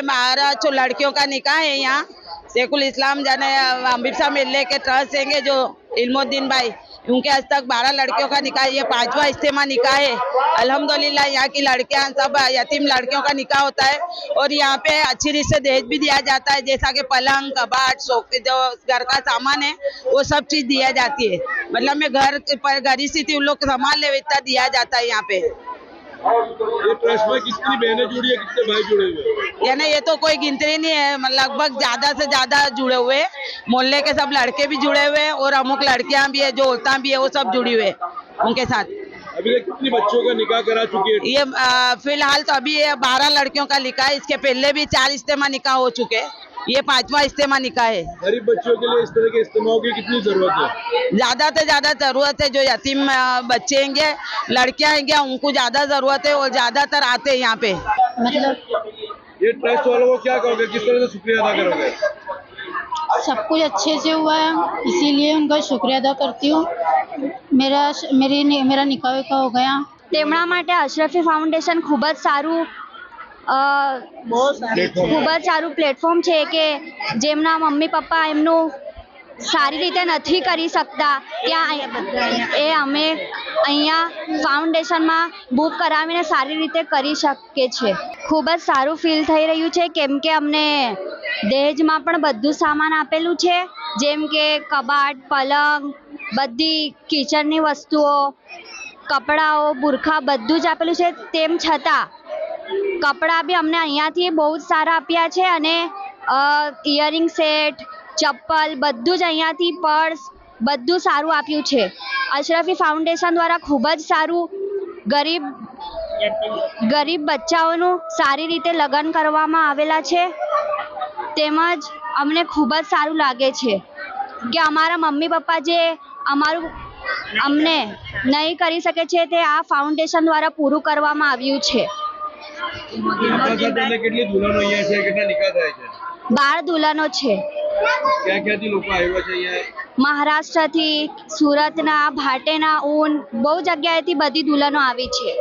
हमारा जो लड़कियों का निकाह है यहाँ शेखुल इस्लाम जाने अमृतसर मिलने के ट्रस्ट देंगे जो इल्मुद्दीन भाई। उनके आज तक बारह लड़कियों का निकाह, ये पांचवा इज्तेमा निकाह है। अल्हम्दुलिल्लाह, यहाँ की लड़कियाँ, सब यतीम लड़कियों का निकाह होता है। और यहाँ पे अच्छी रीत से दहेज भी दिया जाता है, जैसा कि पलंग, कबाट, सोफे, जो घर का सामान है, वो सब चीज़ दिया जाती है। मतलब मैं घर पर घर गरीब स्थिति उन लोग संभाल ले इतना दिया जाता है यहाँ पे। ट्रस्ट में कितनी बहनें जुड़ी है, कितने भाई जुड़े हुए हैं? यानी ये तो कोई गिनती नहीं है मतलब लगभग ज़्यादा से ज़्यादा जुड़े हुए मोहल्ले के सब लड़के भी जुड़े हुए हैं और अमुक लड़कियाँ भी है जो औरतें भी है वो सब जुड़ी हुए उनके साथ। अभी तक कितनी बच्चों का निकाह करा चुकी है? ये फ़िलहाल तो अभी ये बारह लड़कियों का निकाह है इसके पहले भी चार इज्तेमा निकाह हो चुके हैं। ये पांचवा इज्तेमा निकाह है। गरीब बच्चों के लिए इस तरह के इस्तेमाल की कितनी ज़रूरत है? ज़्यादा से ज़्यादा ज़रूरत है जो यतीम बच्चे हैंगे लड़कियाँ हैंगे उनको ज़्यादा ज़रूरत है और ज़्यादातर आते हैं यहाँ पे। मतलब ये ट्रस्ट वालों को क्या कहोगे किस तरह से शुक्रिया अदा करोगे सब कुछ अच्छे से हुआ है इसीलिए उनका शुक्रिया अदा करती हूँ मेरा मेरी मेरा निकाह विकाह हो गया તેમના માટે અશરફી ફાઉન્ડેશન ખૂબ જ સારું અ, ખૂબ જ સારું પ્લેટફોર્મ છે કે જેમના મમ્મી પપ્પા એમનું સારી રીતે નથી કરી શકતા. ત્યાં એ અમે અહીંયા ફાઉન્ડેશનમાં બુક કરાવીને સારી રીતે કરી શકીએ છીએ. ખૂબ જ સારું ફીલ થઈ રહ્યું છે, કેમ કે અમને દહેજમાં પણ બધું સામાન આપેલું છે, જેમ કે કબાટ, પલંગ, બધી કિચનની વસ્તુઓ, કપડાઓ, બુરખા બધું જ આપેલું છે. તેમ છતાં, કપડાં બી અમને અહીંયાથી બહુ જ સારા આપ્યા છે અને ઇયરિંગ સેટ ચપ્પલ બધું જ અહીંયાથી પર્સ બધું સારું આપ્યું છે. અશરફી ફાઉન્ડેશન દ્વારા ખૂબ જ સારું ગરીબ ગરીબ બચ્ચાઓનું સારી રીતે લગ્ન કરવામાં આવેલા છે. તેમજ અમને ખૂબ જ સારું લાગે છે કે અમારા મમ્મી પપ્પા જે અમારું અમને નહીં કરી શકે છે તે આ ફાઉન્ડેશન દ્વારા પૂરું કરવામાં આવ્યું છે. બાર દુલ્હનો છે. ક્યાં ક્યાંથી લોકો આવ્યા છે અહીંયા? મહારાષ્ટ્રથી સુરતના, ભાટેના ઊન બહુ જગ્યાએથી બધી દુલ્હનો આવી છે.